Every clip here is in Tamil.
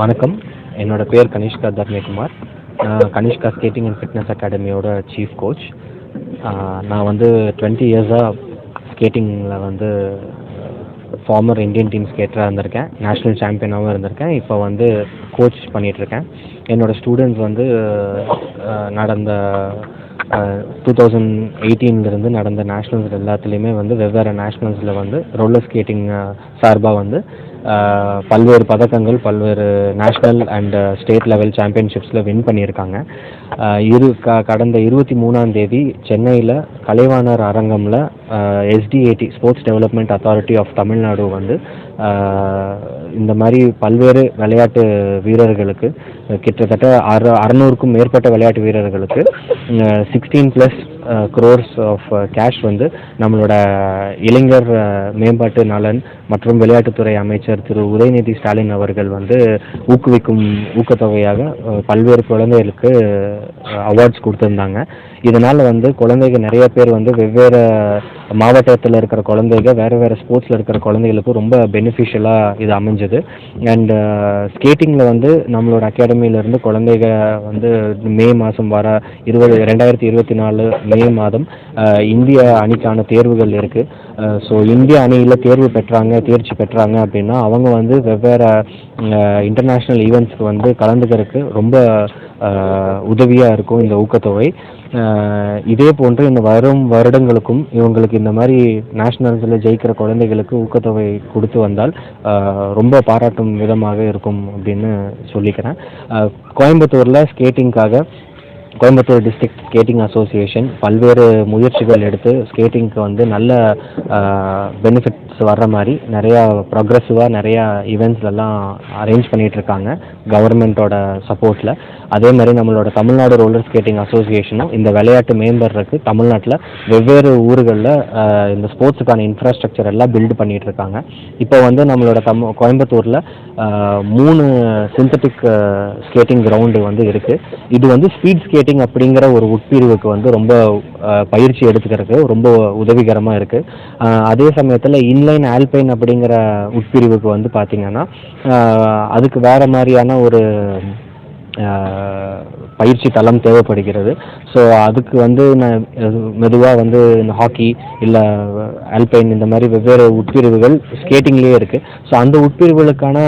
வணக்கம். என்னோடய பேர் கனிஷ்கா தர்மகுமார். நான் கனிஷ்கா ஸ்கேட்டிங் அண்ட் ஃபிட்னஸ் அகாடமியோட சீஃப் கோச் நான் வந்து டுவெண்ட்டி இயர்ஸாக ஸ்கேட்டிங்கில் வந்து ஃபார்மர் இந்தியன் டீம் ஸ்கேட்டராக இருந்திருக்கேன். நேஷ்னல் சாம்பியனாகவும் இருந்திருக்கேன். இப்போ வந்து கோச் பண்ணிகிட்ருக்கேன் என்னோடய ஸ்டூடெண்ட்ஸ் வந்து நடந்த டூ தௌசண்ட் எயிட்டீன்லேருந்து நடந்த நேஷ்னல்ஸ் எல்லாத்துலேயுமே வந்து வெவ்வேறு நேஷ்னல்ஸில் வந்து ரோலர் ஸ்கேட்டிங் சார்பாக வந்து பல்வேறு பதக்கங்கள் பல்வேறு நேஷ்னல் அண்ட் ஸ்டேட் லெவல் சாம்பியன்ஷிப்ஸில் வின் பண்ணியிருக்காங்க. இரு க கடந்த இருபத்தி மூணாம் தேதி சென்னையில் Kalaivanar அரங்கமில் SDAT sports development authority of Tamil Nadu வந்து இந்த மாதிரி பல்வேறு விளையாட்டு வீரர்களுக்கு கிட்டத்தட்ட அறு அறநூறுக்கும் மேற்பட்ட விளையாட்டு வீரர்களுக்கு sixteen plus crores of cash வந்து நம்மளோட இளைஞர் மேம்பாட்டு நலன் மற்றும் விளையாட்டுத்துறை அமைச்சர் திரு உதயநிதி ஸ்டாலின் அவர்கள் வந்து ஊக்குவிக்கும் ஊக்கத்தொகையாக பல்வேறு குழந்தைகளுக்கு அவார்ட்ஸ் கொடுத்துருந்தாங்க. இதனால் வந்து குழந்தைங்க நிறைய பேர் வந்து வெவ்வேறு மாவட்டத்தில் இருக்கிற குழந்தைங்க வேறு வேறு ஸ்போர்ட்ஸில் இருக்கிற குழந்தைகளுக்கு ரொம்ப பெனிஃபிஷியலாக இது அமைஞ்சது. அண்ட் ஸ்கேட்டிங்கில் uh, வந்து நம்மளோட அகாடமியிலேருந்து குழந்தைங்க வந்து மே மாதம் வர இருபது ரெண்டாயிரத்தி இருபத்தி நாலு மே மாதம் uh, இந்திய அணிக்கான தேர்வுகள் இருக்குது ஸோ uh, இந்திய அணியில் தேர்வு பெற்றாங்க தேர்ச்சி பெற்றாங்க அப்படின்னா அவங்க வந்து வெவ்வேறு இன்டர்நேஷ்னல் ஈவெண்ட்ஸ்க்கு வந்து கலந்துக்கிறதுக்கு ரொம்ப உதவியாக இருக்கும் இந்த ஊக்கத்தொகை. இதே போன்று இந்த வரும் வருடங்களுக்கும் இவங்களுக்கு இந்த மாதிரி நேஷ்னல்ஸில் ஜெயிக்கிற குழந்தைகளுக்கு ஊக்கத்தொகை கொடுத்து வந்தால் ரொம்ப பாராட்டும் விதமாக இருக்கும் அப்படின்னு சொல்லிக்கிறேன். கோயம்புத்தூரில் ஸ்கேட்டிங்காக கோயம்புத்தூர் டிஸ்ட்ரிக்ட் ஸ்கேட்டிங் அசோசியேஷன் பல்வேறு முயற்சிகள் எடுத்து ஸ்கேட்டிங்க்கு வந்து நல்ல பெனிஃபிட்ஸ் வர்ற மாதிரி நிறையா ப்ரொக்ரெசிவாக நிறையா ஈவெண்ட்ஸ்லாம் அரேஞ்ச் பண்ணிகிட்டு இருக்காங்க கவர்மெண்ட்டோட சப்போர்ட்டில் அதே மாதிரி நம்மளோட தமிழ்நாடு ரோலர் ஸ்கேட்டிங் அசோசியேஷனும் இந்த விளையாட்டு மேம்படுறதுக்கு தமிழ்நாட்டில் வெவ்வேறு ஊர்களில் இந்த ஸ்போர்ட்ஸுக்கான இன்ஃப்ராஸ்ட்ரக்சர் எல்லாம் பில்டு பண்ணிகிட்டு இருக்காங்க. இப்போ வந்து நம்மளோட தம் கோயம்புத்தூரில் மூணு சிந்தட்டிக் ஸ்கேட்டிங் கிரவுண்டு வந்து இருக்குது இது வந்து ஸ்பீட் ஸ்கேட் மார்க்கெட்டிங் அப்படிங்கிற ஒரு உட்பிரிவுக்கு வந்து ரொம்ப பயிற்சி எடுத்துக்கிறதுக்கு ரொம்ப உதவிகரமாக இருக்குது அதே சமயத்தில் இன்லைன் ஆல்பைன் அப்படிங்கிற உட்பிரிவுக்கு வந்து பார்த்திங்கன்னா அதுக்கு வேறு மாதிரியான ஒரு பயிற்சி தளம் தேவைப்படுகிறது. ஸோ அதுக்கு வந்து நான் மெதுவாக வந்து இந்த ஹாக்கி இல்லை ஆல்பைன் இந்த மாதிரி வெவ்வேறு உட்பிரிவுகள் ஸ்கேட்டிங்லேயே இருக்குது ஸோ அந்த உட்பிரிவுகளுக்கான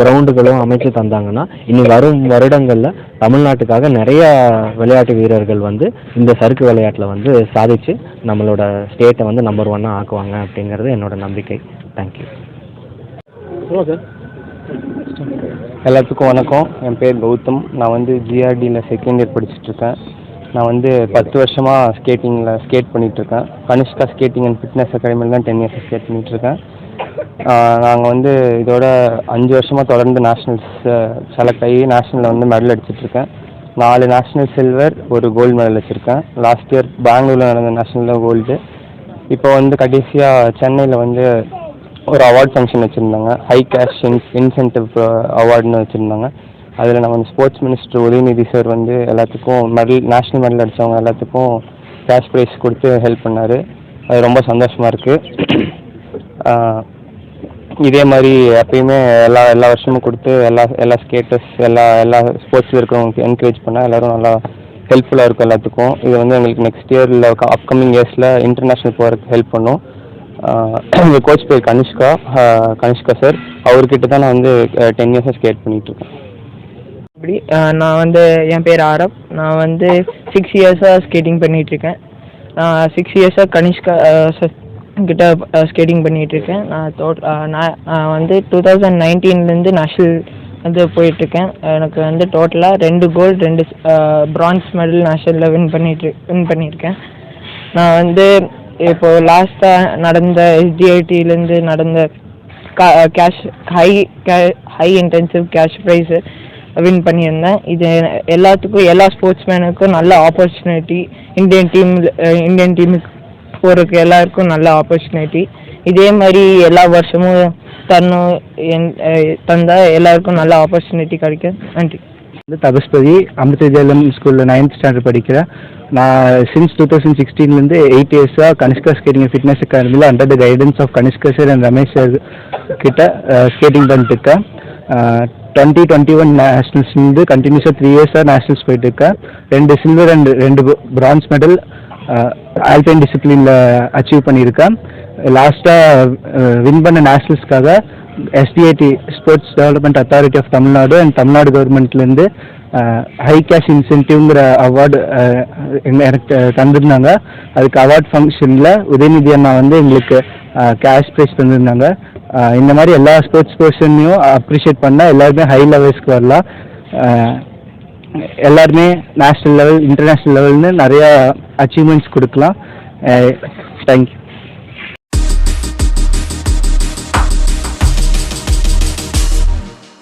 கிரவுண்டுகளும் அமைச்சு தந்தாங்கன்னா இனி வரும் வருடங்களில் தமிழ்நாட்டுக்காக நிறைய விளையாட்டு வீரர்கள் வந்து இந்த சறுக்கு விளையாட்டில் வந்து சாதித்து நம்மளோட ஸ்டேட்டை வந்து நம்பர் ஒன்னாக ஆக்குவாங்க அப்படிங்கிறது என்னோட நம்பிக்கை. தேங்க்யூ எல்லாத்துக்கும் வணக்கம். என் பேர் கௌதம். நான் வந்து ஜிஆர்டியில் செகண்ட் இயர் படிச்சுட்ருக்கேன். நான் வந்து பத்து வருஷமாக ஸ்கேட்டிங்கில் ஸ்கேட் பண்ணிகிட்ருக்கேன் கனிஷ்கா ஸ்கேட்டிங் அண்ட் ஃபிட்னஸ் அகாடமியில் தான் டென் இயர்ஸ் ஸ்கேட் பண்ணிகிட்ருக்கேன் நாங்கள் வந்து இதோட அஞ்சு வருஷமாக தொடர்ந்து நேஷ்னல்ஸ் செலக்ட் ஆகி நேஷ்னலில் வந்து மெடல் அடிச்சிட்ருக்கேன். நாலு நேஷ்னல் சில்வர் ஒரு கோல்டு மெடல் வச்சுருக்கேன் லாஸ்ட் இயர் பெங்களூரில் நடந்த நேஷ்னலில் கோல்டு இப்போ வந்து கடைசியாக சென்னையில் வந்து ஒரு அவார்ட் ஃபங்க்ஷன் வச்சுருந்தாங்க. ஹை கேஷ் இன்ஸ் இன்சென்டிவ் அவார்டுன்னு uh, வச்சுருந்தாங்க. அதில் நம்ம ஸ்போர்ட்ஸ் மினிஸ்டர் உதயநிதி சார் வந்து எல்லாத்துக்கும் மெடல் நேஷ்னல் மெடல் அடித்தவங்க எல்லாத்துக்கும் கேஷ் ப்ரைஸ் கொடுத்து ஹெல்ப் பண்ணார். அது ரொம்ப சந்தோஷமாக இருக்குது இதே மாதிரி எப்பயுமே எல்லா எல்லா வருஷமும் கொடுத்து எல்லா எல்லா ஸ்கேட்டர்ஸ் எல்லா எல்லா ஸ்போர்ட்ஸில் இருக்கிறவங்களுக்கு என்கரேஜ் பண்ணால் எல்லோரும் நல்லா ஹெல்ப்ஃபுல்லாக இருக்கும் எல்லாத்துக்கும். இது வந்து எங்களுக்கு நெக்ஸ்ட் இயரில் அப்கமிங் இயர்ஸில் இன்டர்நேஷ்னல் போகிறதுக்கு ஹெல்ப் பண்ணும். எங்கள் கோச் பேர் கனிஷ்கா. கனிஷ்கா சார் அவர்கிட்ட தான் நான் வந்து டென் இயர்ஸாக ஸ்கேட் பண்ணிகிட்ருக்கேன் இப்படி நான் வந்து என் பேர் ஆரப். நான் வந்து சிக்ஸ் இயர்ஸாக ஸ்கேட்டிங் பண்ணிகிட்ருக்கேன் நான் சிக்ஸ் இயர்ஸாக கனிஷ்கா சார் கிட்ட ஸ்கேட்டிங் பண்ணிகிட்ருக்கேன் நான் தோ நான் நான் வந்து டூ தௌசண்ட் நைன்டீன்லேருந்து நேஷ்னல் வந்து போயிட்டுருக்கேன் எனக்கு வந்து டோட்டலாக ரெண்டு கோல்டு ரெண்டு பிரான்ஸ் மெடல் நேஷ்னலில் வின் பண்ணிட்டு வின் பண்ணியிருக்கேன். நான் வந்து இப்போது லாஸ்ட்டாக நடந்த எஸ்டிஐடிலேருந்து நடந்த cash high high intensive cash prize win பண்ணியிருந்தேன். இது எல்லாத்துக்கும் எல்லா ஸ்போர்ட்ஸ்மேனுக்கும் நல்ல ஆப்பர்ச்சுனிட்டி இந்தியன் டீம் இந்தியன் டீமுக்கு போகிறதுக்கு எல்லாருக்கும் நல்ல ஆப்பர்ச்சுனிட்டி இதே மாதிரி எல்லா வருஷமும் தரணும் என் தந்தால் எல்லாருக்கும் நல்ல ஆப்பர்ச்சுனிட்டி கிடைக்கும். நன்றி. தபஸ்பதி அமிர்த ஜெயலம் ஸ்கூலில் நைன்த் ஸ்டாண்டர்ட் படிக்கிறேன் நான் சின்ஸ் டூ தௌசண்ட் சிக்ஸ்டீன்லேருந்து எயிட் இயர்ஸாக கனிஷ்கா ஸ்கேட்டிங் ஃபிட்னஸ் அகாடமியில் under the guidance of Kanishka sir and Ramesh sir கிட்ட ஸ்கேட்டிங் பண்ணிட்டுருக்கேன் டுவெண்ட்டி டுவெண்ட்டி ஒன் நேஷ்னல்ஸ்லேருந்து கண்டினியூஸாக த்ரீ இயர்ஸாக நேஷ்னல்ஸ் போயிட்டு இருக்கேன். ரெண்டு சில்வர் அண்ட் ரெண்டு பிரான்ஸ் மெடல் ஆல்பைன் டிசிப்ளினில் அச்சீவ் பண்ணியிருக்கேன். லாஸ்ட்டாக வின் பண்ண நேஷ்னல்ஸ்க்காக SDIT sports development authority of Tamil Nadu and Tamil Nadu கவர்மெண்ட்லேருந்து ஹை கேஷ் இன்சென்டிவ்ங்கிற அவார்டு எனக்கு தந்திருந்தாங்க. அதுக்கு அவார்ட் ஃபங்க்ஷனில் உதயநிதி அண்ணா வந்து எங்களுக்கு கேஷ் ப்ரைஸ் தந்திருந்தாங்க. இந்த மாதிரி எல்லா ஸ்போர்ட்ஸ் பர்சனையும் அப்ரிஷியேட் பண்ணால் எல்லாருமே ஹை லெவல்ஸ்க்கு வரலாம். எல்லாருமே நேஷ்னல் லெவல் இன்டர்நேஷ்னல் லெவல்னு நிறையா அச்சீவ்மெண்ட்ஸ் கொடுக்கலாம். தேங்க்யூ